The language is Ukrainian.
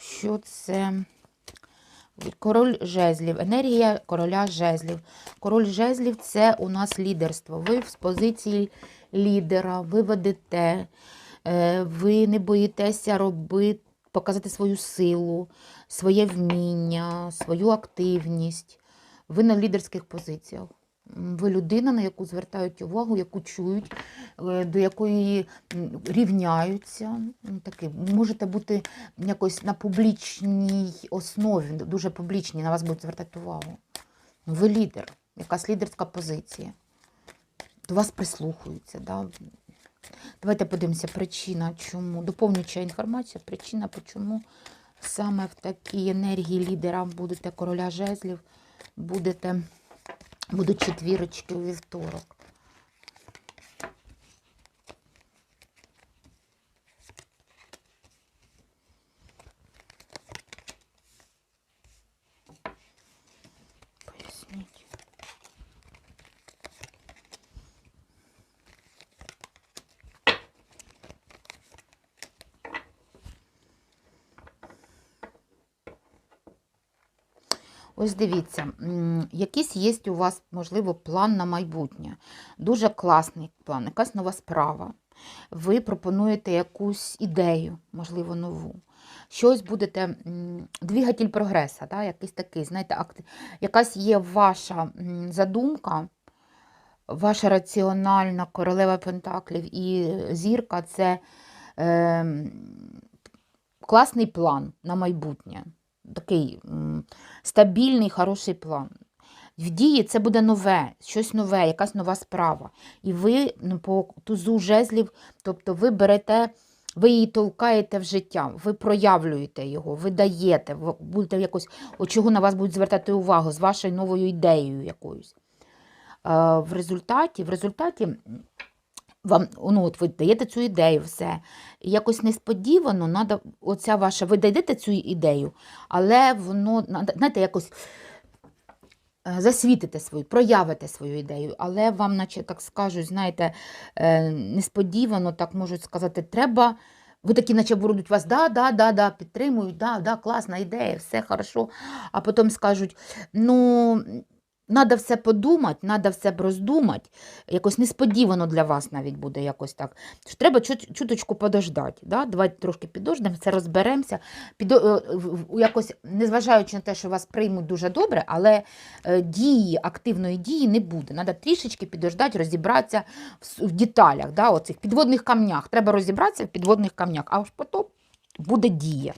Що це? Король жезлів, енергія короля жезлів. Король жезлів це у нас лідерство. Ви з позиції лідера, ви ведете, е, ви не боїтеся робити, показати свою силу, своє вміння, свою активність. Ви на лідерських позиціях. Ви людина, на яку звертають увагу, яку чують, е, до якої рівняються. М, Такі. Можете бути якось на публічній основі, дуже публічній, на вас будуть звертати увагу. Ну, Ви лідер, якась лідерська позиція. До вас прислухаються. Да? Давайте подивимося, причина чому. Доповнююча інформація, причина, чому саме в такій енергії лідера будете короля жезлів, будете, будуть четвірочки у вівторок. Ось дивіться, якийсь є у вас, можливо, план на майбутнє. Дуже класний план, якась нова справа. Ви пропонуєте якусь ідею, можливо, нову. Щось будете, двигатель прогреса, да? якийсь такий, знаєте, якась є ваша задумка, ваша раціональна королева Пентаклів і зірка це е, класний план на майбутнє. Такий стабільний, хороший план. В дії це буде нове, щось нове, якась нова справа. І ви ну, по тузу жезлів, тобто ви берете, ви її толкаєте в життя, ви проявлюєте його, ви даєте, ви будете якось, от чого на вас будуть звертати увагу з вашою новою ідеєю якоюсь. Е, в результаті, в результаті вам, ну, от ви даєте цю ідею, все. І якось несподівано, надо, оця ваша, ви даєте цю ідею, але воно, знаєте, якось е, засвітите свою, проявите свою ідею, але вам, наче так скажуть, знаєте, е, несподівано, так можуть сказати, треба. Ви такі, наче будуть вас, да, да, да, да, підтримують, да, да, класна ідея, все хорошо. А потім скажуть, ну, треба все подумати, треба все роздумати. Якось несподівано для вас навіть буде якось так. Треба чуточку подождати. Да? Давайте трошки підождемо, це розберемося. Підо... е, Якось, незважаючи на те, що вас приймуть дуже добре, але е, дії, активної дії не буде. Треба трішечки підождати, розібратися в деталях, да? оцих підводних камнях. Треба розібратися в підводних камнях, а аж потім буде дія.